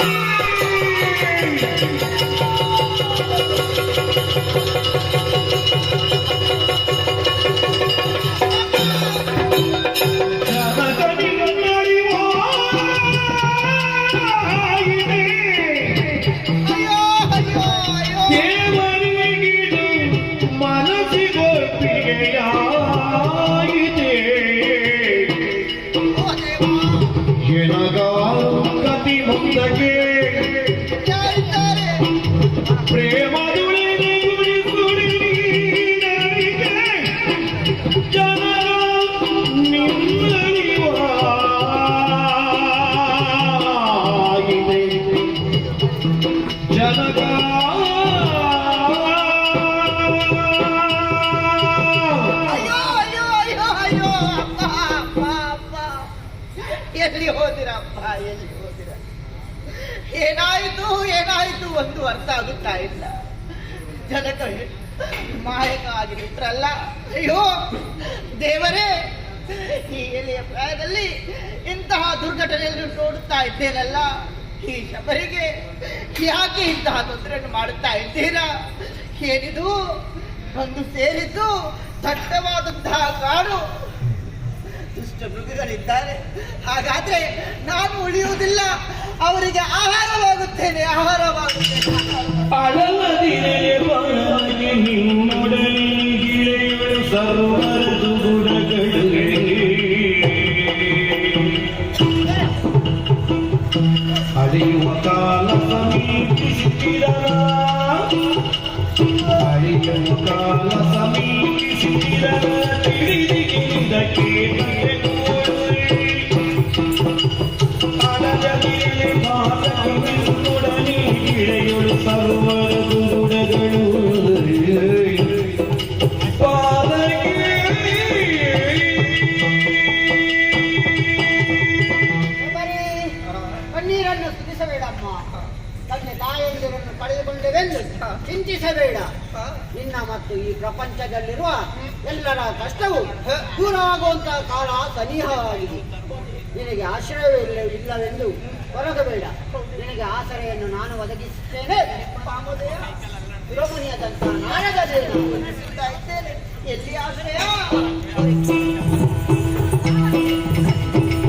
ಅಯ್ಯೋ ele. ಏನಾಯ್ತು ಏನಾಯ್ತು ಒಂದು ಅರ್ಥ ಆಗುತ್ತಾ ಇಲ್ಲ. ಜನಕ ಮಾಯಕ ಆಗಿ ಅಯ್ಯೋ, ದೇವರೇ, ಈ ಎಲೆಯ ಪ್ರಾಯದಲ್ಲಿ ಇಂತಹ ದುರ್ಘಟನೆಯನ್ನು ನೋಡುತ್ತಾ ಇದ್ದೇನಲ್ಲ? ಈ ಶಬರಿಗೆ ಯಾಕೆ ಇಂತಹ ತೊಂದರೆಯನ್ನು ಮಾಡುತ್ತಾ ಇದ್ದೀರಾ? ಏನಿದು? ಒಂದು ಸೇರಿದ್ದು ದಟ್ಟವಾದಂತಹ ಕಾಡು. ದುಷ್ಟ ಮೃಗಗಳಿದ್ದಾರೆ. ಹಾಗಾದ್ರೆ ನಾನು ಉಳಿಯುವುದಿಲ್ಲ. ಅವರಿಗೆ ಆಹಾರವಾಗುತ್ತೇನೆ ಆಹಾರವಾಗುತ್ತೇನೆ. ಅಳೆಯುವ ಕಾಲ ಸಮೀಪಿಸುತ್ತಿರ ತಾಯಂದಿರನ್ನು ಪಡೆದುಕೊಂಡೆವೆಂದು ಚಿಂತಿಸಬೇಡ. ನಿನ್ನ ಮತ್ತು ಈ ಪ್ರಪಂಚದಲ್ಲಿರುವ ಎಲ್ಲರ ಕಷ್ಟವು ದೂರವಾಗುವಂತಹ ಕಾಲ ಸನಿಹವಾಗಿದೆ. ನಿನಗೆ ಆಶ್ರಯವೇ ಇಲ್ಲ ಇಲ್ಲವೆಂದು ಹೊರಗಬೇಡ ನಿನಗೆ ಆಸರೆಯನ್ನು ನಾನು ಒದಗಿಸುತ್ತೇನೆ. ಎಲ್ಲಿ ಆಶ್ರಯ?